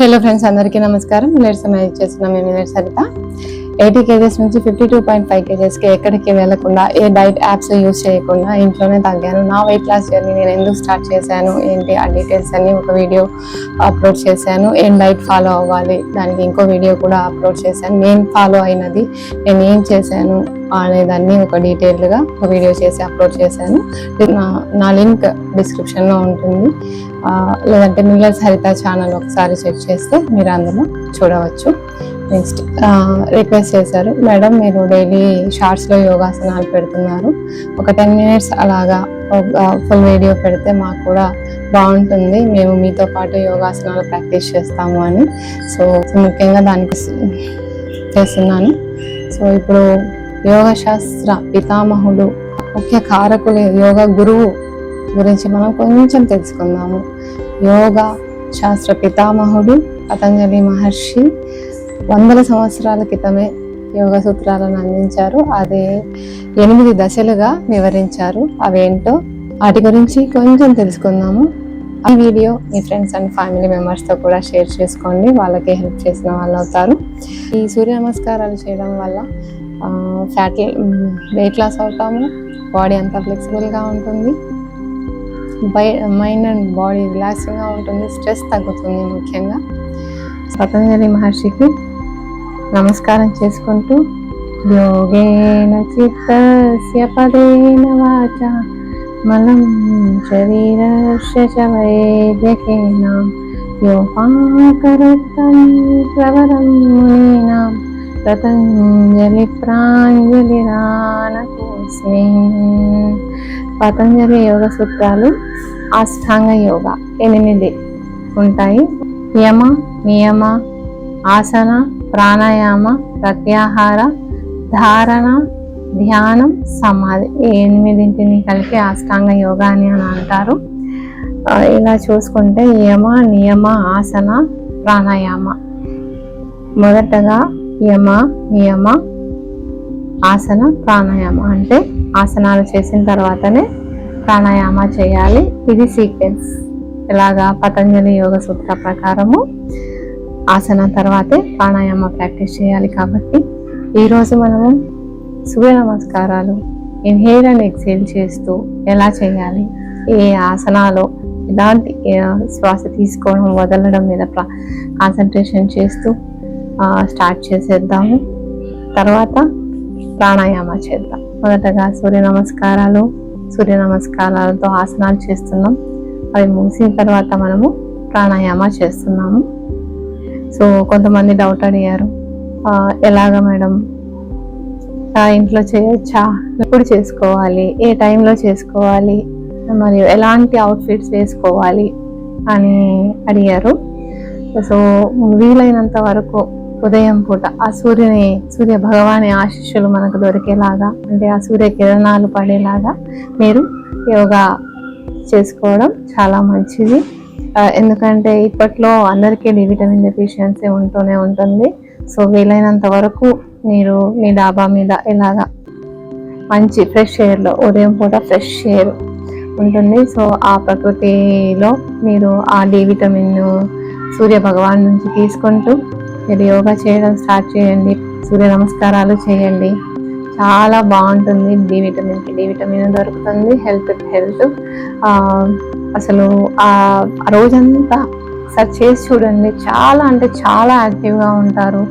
Hello friends అందరికీ నమస్కారం. Millet సమయం చేస్తున్నాం. మేము సరిత. ఎయిటీ కేజెస్ నుంచి ఫిఫ్టీ టూ పాయింట్ ఫైవ్ కేజెస్కి ఎక్కడికి వెళ్ళకుండా ఏ డైట్ యాప్స్ యూస్ చేయకుండా ఇంట్లోనే తగ్గాను నా వెయిట్ లాస్ జర్నీ నేను ఎందుకు స్టార్ట్ చేశాను ఏంటి ఆ డీటెయిల్స్ అన్ని ఒక వీడియో అప్లోడ్ చేశాను. ఏం డైట్ ఫాలో అవ్వాలి దానికి ఇంకో వీడియో కూడా అప్లోడ్ చేశాను. నేను ఫాలో అయినది నేను ఏం చేశాను అనేదాన్ని ఒక డీటెయిల్గా ఒక వీడియో చేసి అప్లోడ్ చేశాను. నా నా లింక్ డిస్క్రిప్షన్లో ఉంటుంది. లేదంటే మిల్లర్స్ హరిత ఛానల్ ఒకసారి చెక్ చేస్తే మీరు అందులో చూడవచ్చు. నెక్స్ట్ రిక్వెస్ట్ చేశారు. మేడం మీరు డైలీ షార్ట్స్లో యోగాసనాలు పెడుతున్నారు. ఒక టెన్ మినిట్స్ అలాగా ఫుల్ వీడియో పెడితే మాకు కూడా బాగుంటుంది. మేము మీతో పాటు యోగాసనాలు ప్రాక్టీస్ చేస్తాము అని. సో ముఖ్యంగా దానికి చేస్తున్నాను. సో ఇప్పుడు యోగ శాస్త్ర పితామహుడు ముఖ్య కారకులు యోగ గురువు గురించి మనం కొంచెం తెలుసుకుందాము. యోగ శాస్త్ర పితామహుడు పతంజలి మహర్షి వందల సంవత్సరాల క్రితమే యోగ సూత్రాలను అందించారు. అది ఎనిమిది దశలుగా వివరించారు. అవేంటో వాటి గురించి కొంచెం తెలుసుకుందాము. ఈ వీడియో మీ ఫ్రెండ్స్ అండ్ ఫ్యామిలీ మెంబర్స్తో కూడా షేర్ చేసుకోండి. వాళ్ళకి హెల్ప్ చేసిన వాళ్ళు అవుతారు. ఈ సూర్య నమస్కారాలు చేయడం వల్ల ఫ్యాట్ వెయిట్ లాస్ అవుతాము. బాడీ అంతా ఫ్లెక్సిబుల్గా ఉంటుంది. బై మైండ్ అండ్ బాడీ రిలాక్సింగ్గా ఉంటుంది. స్ట్రెస్ తగ్గుతుంది ముఖ్యంగా. పతంజలి మహర్షికి నమస్కారం చేసుకుంటూ యోగేన చిత్తస్య పదేన వాచ మలం శరీరస్య చ వైద్యకేన యోపాకరత్తం ప్రవరం మునీనాం పతంజలి ప్రాంజలిరానకోస్మి పతంజలి యోగ సూత్రాలు అష్టాంగ యోగ ఎనిమిది ఉంటాయి. యమ నియమ ఆసన ప్రాణాయామ ప్రత్యాహార ధారణ ధ్యానం సమాధి ఈ ఎనిమిదింటిని కలిపి అష్టాంగ యోగా అని అని అంటారు. ఇలా చూసుకుంటే యమ నియమ ఆసన ప్రాణాయామ. మొదటగా యమ నియమ ఆసన ప్రాణాయామ. అంటే ఆసనాలు చేసిన తర్వాతనే ప్రాణాయామ చేయాలి. ఇది సీక్వెన్స్. ఇలాగా పతంజలి యోగ సూత్ర ప్రకారము. ఆసన తర్వాతే ప్రాణాయామ ప్రాక్టీస్ చేయాలి కాబట్టి ఈరోజు మనము సూర్య నమస్కారాలు ఇన్హేల్ అండ్ ఎక్సేల్ చేస్తూ ఎలా చేయాలి ఏ ఆసనాలు ఎలాంటి శ్వాస తీసుకోవడం వదలడం మీద కాన్సన్ట్రేషన్ చేస్తూ స్టార్ట్ చేసేద్దాము. తర్వాత ప్రాణాయామ చేద్దాం. మొదటగా సూర్య నమస్కారాలు సూర్య నమస్కారాలతో ఆసనాలు చేస్తున్నాం. అవి ముగిసిన తర్వాత మనము ప్రాణాయామ చేస్తున్నాము. సో కొంతమంది డౌట్ అడిగారు. ఎలాగ మేడం? ఇంట్లో చేయొచ్చా? ఎప్పుడు చేసుకోవాలి? ఏ టైంలో చేసుకోవాలి? మరియు ఎలాంటి అవుట్ఫిట్స్ వేసుకోవాలి? అని అడిగారు. సో వీలైనంత వరకు ఉదయం పూట ఆ సూర్యుని సూర్య భగవాని ఆశీస్సులు మనకు దొరికేలాగా అంటే ఆ సూర్య కిరణాలు పడేలాగా మీరు యోగా చేసుకోవడం చాలా మంచిది. ఎందుకంటే ఇప్పట్లో అందరికీ డి విటమిన్ డెఫిషియన్సీ ఉంటూనే ఉంటుంది. సో వీలైనంత వరకు మీరు మీ డాబా మీద ఇలాగా మంచి ఫ్రెష్ ఎయిర్లో ఉదయం పూట ఫ్రెష్ ఎయిర్ ఉంటుంది. సో ఆ ప్రకృతిలో మీరు ఆ డి విటమిన్ సూర్య భగవాన్ నుంచి తీసుకుంటూ మీరు యోగా చేయడం స్టార్ట్ చేయండి. సూర్య నమస్కారాలు చేయండి. చాలా బాగుంటుంది. డి విటమిన్కి డి విటమిన్ దొరుకుతుంది. హెల్త్ హెల్త్ అసలు ఆ రోజంతా ఒకసారి చేసి చూడండి. చాలా అంటే చాలా యాక్టివ్గా ఉంటారు.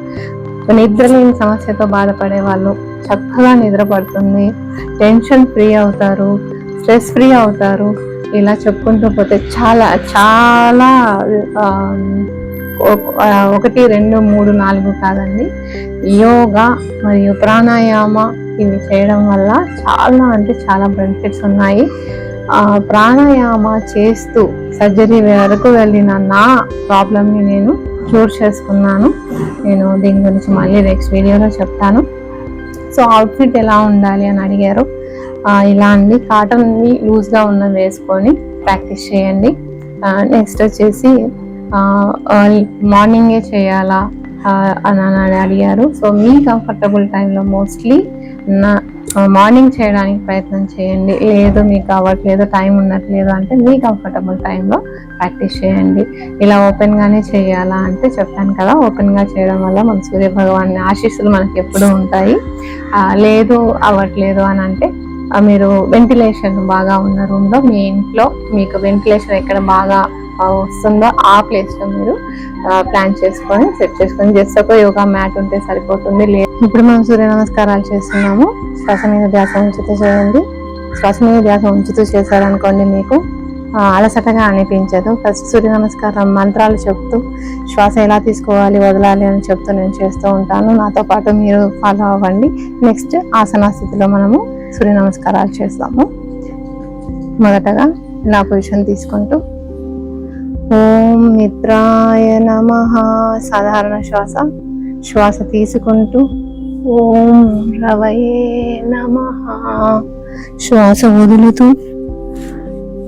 నిద్ర లేని సమస్యతో బాధపడే వాళ్ళు చక్కగా నిద్రపడుతుంది. టెన్షన్ ఫ్రీ అవుతారు. స్ట్రెస్ ఫ్రీ అవుతారు. ఇలా చెప్పుకుంటూ పోతే చాలా చాలా ఒకటి రెండు మూడు నాలుగు కాదండి. యోగా మరియు ప్రాణాయామ ఇవి చేయడం వల్ల చాలా అంటే చాలా బెనిఫిట్స్ ఉన్నాయి. ప్రాణాయామ చేస్తూ సర్జరీ వరకు వెళ్ళిన నా ప్రాబ్లమ్ని నేను క్యూర్ చేసుకున్నాను. నేను దీని గురించి మళ్ళీ నెక్స్ట్ వీడియోలో చెప్తాను. సో అవుట్ఫిట్ ఎలా ఉండాలి అని అడిగారు. ఇలా అండి. కాటన్ని లూజ్గా ఉన్న వేసుకొని ప్రాక్టీస్ చేయండి. నెక్స్ట్ వచ్చేసి మార్నింగే చేయాలా అని అని అడిగారు. సో మీ కంఫర్టబుల్ టైంలో మోస్ట్లీ నా మార్నింగ్ చేయడానికి ప్రయత్నం చేయండి. లేదు మీకు అవ్వట్లేదు టైం ఉండట్లేదు అంటే మీ కంఫర్టబుల్ టైంలో ప్రాక్టీస్ చేయండి. ఇలా ఓపెన్గానే చేయాలా అంటే చెప్పాను కదా ఓపెన్గా చేయడం వల్ల మన సూర్య భగవాన్ ఆశీస్సులు మనకి ఎప్పుడూ ఉంటాయి. లేదు అవ్వట్లేదు అని అంటే మీరు వెంటిలేషన్ బాగా ఉన్న రూమ్లో మీ ఇంట్లో మీకు వెంటిలేషన్ ఎక్కడ బాగా వస్తుందో? ఆ ప్లేస్లో మీరు ప్లాన్ చేసుకొని సెట్ చేసుకొని జస్ట్ ఒక యోగా మ్యాట్ ఉంటే సరిపోతుంది. లేదు ఇప్పుడు మనం సూర్య నమస్కారాలు చేస్తున్నాము. శ్వాస మీద ధ్యాస ఉంచుతూ చేయండి. శ్వాస మీద ధ్యాస ఉంచుతూ చేశారనుకోండి మీకు అలసటగా అనిపించదు. ఫస్ట్ సూర్య నమస్కారం మంత్రాలు చెప్తూ శ్వాస ఎలా తీసుకోవాలి వదలాలి అని చెప్తూ నేను చేస్తూ ఉంటాను. నాతో పాటు మీరు ఫాలో అవ్వండి. నెక్స్ట్ ఆసనా స్థితిలో మనము సూర్య నమస్కారాలు చేస్తాము. మొదటగా నా పొజిషన్ తీసుకుంటూ ఓం మిత్రాయ నమ. సాధారణ శ్వాస. శ్వాస తీసుకుంటూ ఓం రవయే నమ. శ్వాస వదులుతూ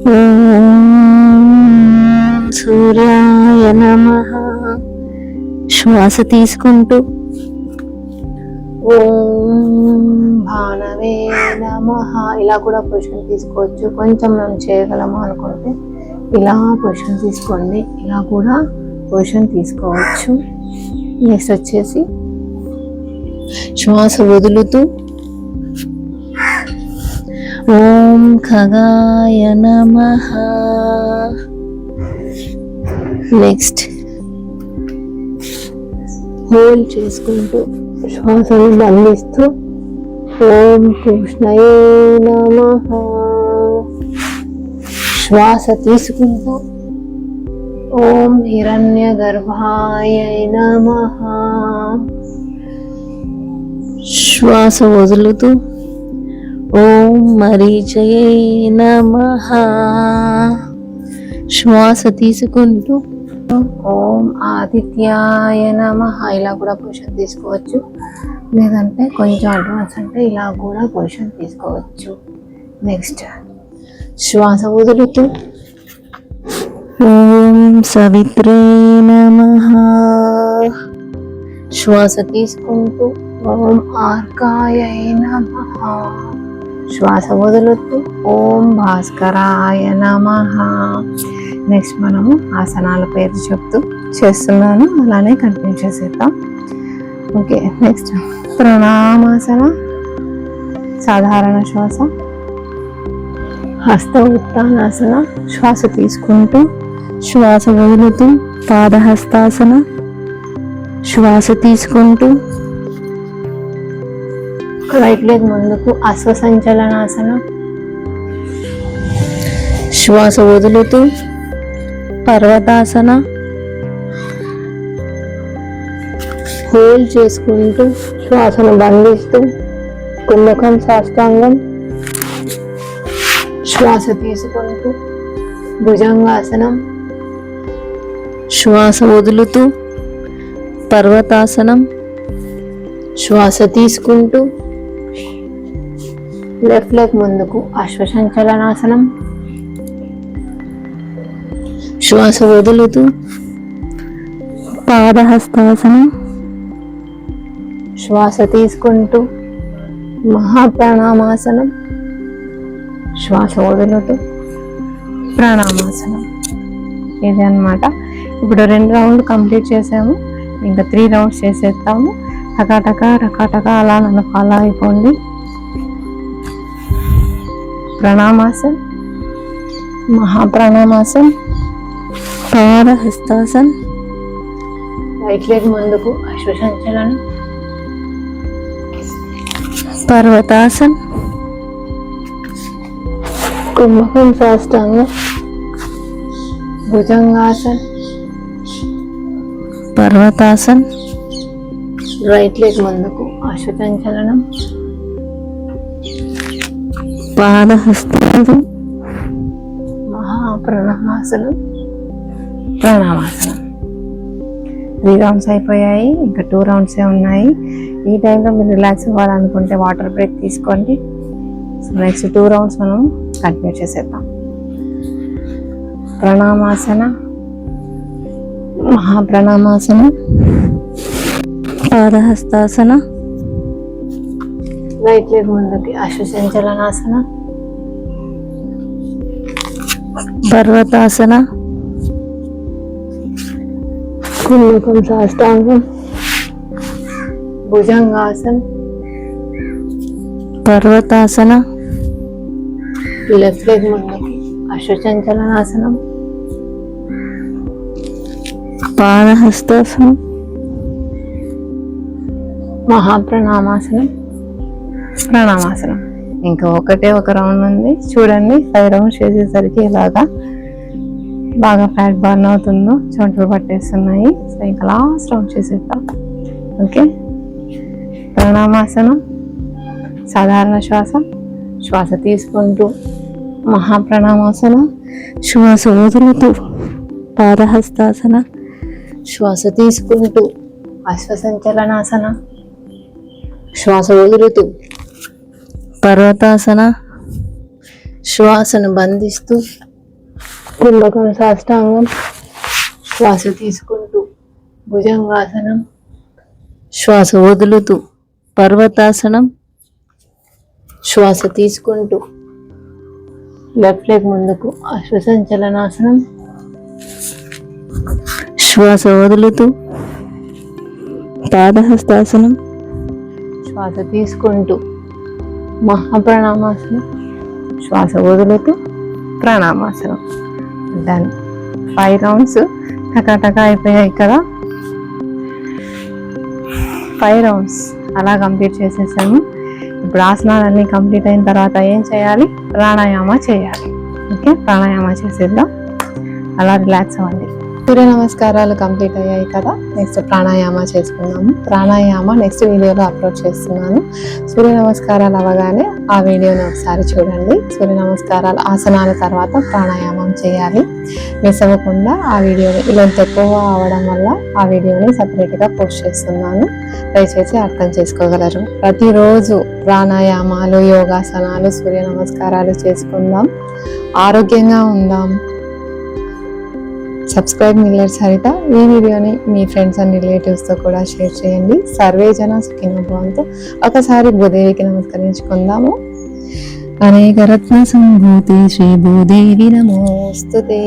ఓం సూర్యాయ నమ. శ్వాస తీసుకుంటూ ఓం భానవే నమ. ఇలా కూడా పొజిషన్ తీసుకోవచ్చు. కొంచెం మనం చేయగలము అనుకుంటే ఇలా పొజిషన్ తీసుకోండి. ఇలా కూడా పొజిషన్ తీసుకోవచ్చు. నెక్స్ట్ వచ్చేసి శ్వాస వదులుతూ ఓం ఖగాయ నమ. నెక్స్ట్ హోల్డ్ చేసుకుంటూ శ్వాసను బంధిస్తూ ఓం కృష్ణయే నమ. శ్వాస తీసుకుంటూ. ఓం హిరణ్య గర్భాయ నమ. శ్వాస వదులుతూ. ఓం మరీచయ నమ. శ్వాస తీసుకుంటూ. ఓం ఆదిత్యాయ నమ. ఇలా కూడా పొజిషన్ తీసుకోవచ్చు. లేదంటే కొంచెం అడ్వాన్స్ అంటే ఇలా కూడా పొజిషన్ తీసుకోవచ్చు. నెక్స్ట్ శ్వాస వదులుతూ ఓం సవిత్రే నమ. శ్వాస తీసుకుంటూ ఓం ఆర్కాయ నమ. శ్వాస వదులుతూ ఓం భాస్కరాయ నమ. నెక్స్ట్ మనము ఆసనాల పేరు చెప్తూ చేస్తున్నాను. అలానే కంటిన్యూ చేసేద్దాం. ఓకే నెక్స్ట్ ప్రణామాసన సాధారణ శ్వాస. హస్త ఉత్తానాసన శ్వాస తీసుకుంటూ శ్వాస వదులుతూ పాదహస్తాసన శ్వాస తీసుకుంటూ రైట్ లెగ్ ముందుకు అశ్వసంచలనాసన శ్వాస వదులుతూ పర్వతాసన హోల్డ్ చేసుకుంటూ శ్వాసను బంధిస్తూ కుంభకం సాష్టాంగం శ్వాస తీసుకుంటూ భుజంగాసనం శ్వాస వదులుతూ పర్వతాసనం శ్వాస తీసుకుంటూ లెఫ్ట్ లెగ్ ముందుకు అశ్వసంచలనాసనం శ్వాస వదులుతూ పాదహస్తాసనం శ్వాస తీసుకుంటూ మహాప్రాణామాసనం శ్వాస వదులుతూ ప్రాణామాసనం. ఇది అన్నమాట ఇప్పుడు రెండు రౌండ్లు కంప్లీట్ చేసాము. ఇంకా త్రీ రౌండ్స్ చేసేస్తాము టకాటక టకాటక అలా నన్ను ఫాలో అయిపోండి. ప్రణామాసన్ మహాప్రాణామాసన్ పాదహస్తాసన్ రైట్ లెగ్ ముందుకు అశ్వసంచలనం పర్వతాసన్. కుంభకం సాష్టాంగం భుజంగాసన్. పర్వతాసన్. రైట్ లెగ్ ముందుకు. అశ్వతంచలనం పాదహస్తాలు. మహాప్రణామాసనం. ప్రణామాసనం. త్రీ రౌండ్స్ అయిపోయాయి. ఇంకా టూ రౌండ్సే ఉన్నాయి. ఈ టైంలో మీరు రిలాక్స్ అవ్వాలనుకుంటే వాటర్ బ్రేక్ తీసుకోండి. సో నెక్స్ట్ టూ రౌండ్స్ మనం కంటిన్యూ చేసేద్దాం. ప్రణామాసన. మహాప్రణామాసన. పాదహస్తాసన. రైట్ లెగ్ ముందుకి అశ్వసంచలనాసన పర్వతాసన. కుంభకం సాష్టాంగం. భుజంగాసన్. పర్వతాసన. లెఫ్ట్ లెగ్ ముందుకి అశ్వసంచలనాసనం పాదహస్తాసనం మహాప్రణామాసనం. ప్రణామాసనం. ఇంకా ఒకటే ఒక రౌండ్ ఉంది. చూడండి ఫైవ్ రౌండ్స్ చేసేసరికి ఇలాగా బాగా ఫ్యాట్ బర్న్ అవుతుందో చెమటలు పట్టేస్తున్నాయి. సో ఇంకా లాస్ట్ రౌండ్ చేసేద్దాం. ఓకే ప్రణామాసనం. సాధారణ శ్వాస. శ్వాస తీసుకుంటూ మహాప్రణామాసనం శ్వాస వదులుతూ పాదహస్తాసన శ్వాస తీసుకుంటూ అశ్వసంచలనాసన శ్వాస వదులుతూ పర్వతాసన శ్వాసను బంధిస్తూ కుంభకం సాష్టాంగం శ్వాస తీసుకుంటూ భుజంగాసనం శ్వాస వదులుతూ పర్వతాసనం శ్వాస తీసుకుంటూ లెఫ్ట్ లెగ్ ముందుకు అశ్వసంచలనాసనం శ్వాస వదులుతూ పాదహస్తాసనం. శ్వాస తీసుకుంటూ మహాప్రాణామాసనం. శ్వాస వదులుతూ ప్రాణామాసనం. డన్ ఫైవ్ రౌండ్స్ టకాటకా అయిపోయాయి కదా. ఫైవ్ రౌండ్స్ అలా కంప్లీట్ చేసేసాము. ఇప్పుడు ఆసనాలన్నీ కంప్లీట్ అయిన తర్వాత ఏం చేయాలి? ప్రాణాయామ చేయాలి. ఓకే? ప్రాణాయామ చేసేద్దాం. అలా రిలాక్స్ అవ్వండి. సూర్య నమస్కారాలు కంప్లీట్ అయ్యాయి కదా. నెక్స్ట్ ప్రాణాయామ చేసుకున్నాము ప్రాణాయామ నెక్స్ట్ వీడియోలో అప్లోడ్ చేస్తున్నాను. సూర్య నమస్కారాలు అవ్వగానే ఆ వీడియోని ఒకసారి చూడండి. సూర్య నమస్కారాలు ఆసనాల తర్వాత ప్రాణాయామం చేయాలి. మిస్ అవ్వకుండా ఆ వీడియోని ఇలాంటి ఎక్కువ అవడం వల్ల ఆ వీడియోని సపరేట్గా పోస్ట్ చేస్తున్నాను. దయచేసి అర్థం చేసుకోగలరు. ప్రతిరోజు ప్రాణాయామాలు యోగాసనాలు సూర్య నమస్కారాలు చేసుకుందాం. ఆరోగ్యంగా ఉందాం. Subscribe miller Saritha. ఈ వీడియోని మీ ఫ్రెండ్స్ అండ్ రిలేటివ్స్తో కూడా షేర్ చేయండి. సర్వే జన సుఖినోభవంతో ఒకసారి భూదేవికి నమస్కరించుకుందాము. అనేక రత్న సంభూతి శ్రీ భూదేవి నమోస్తుతే.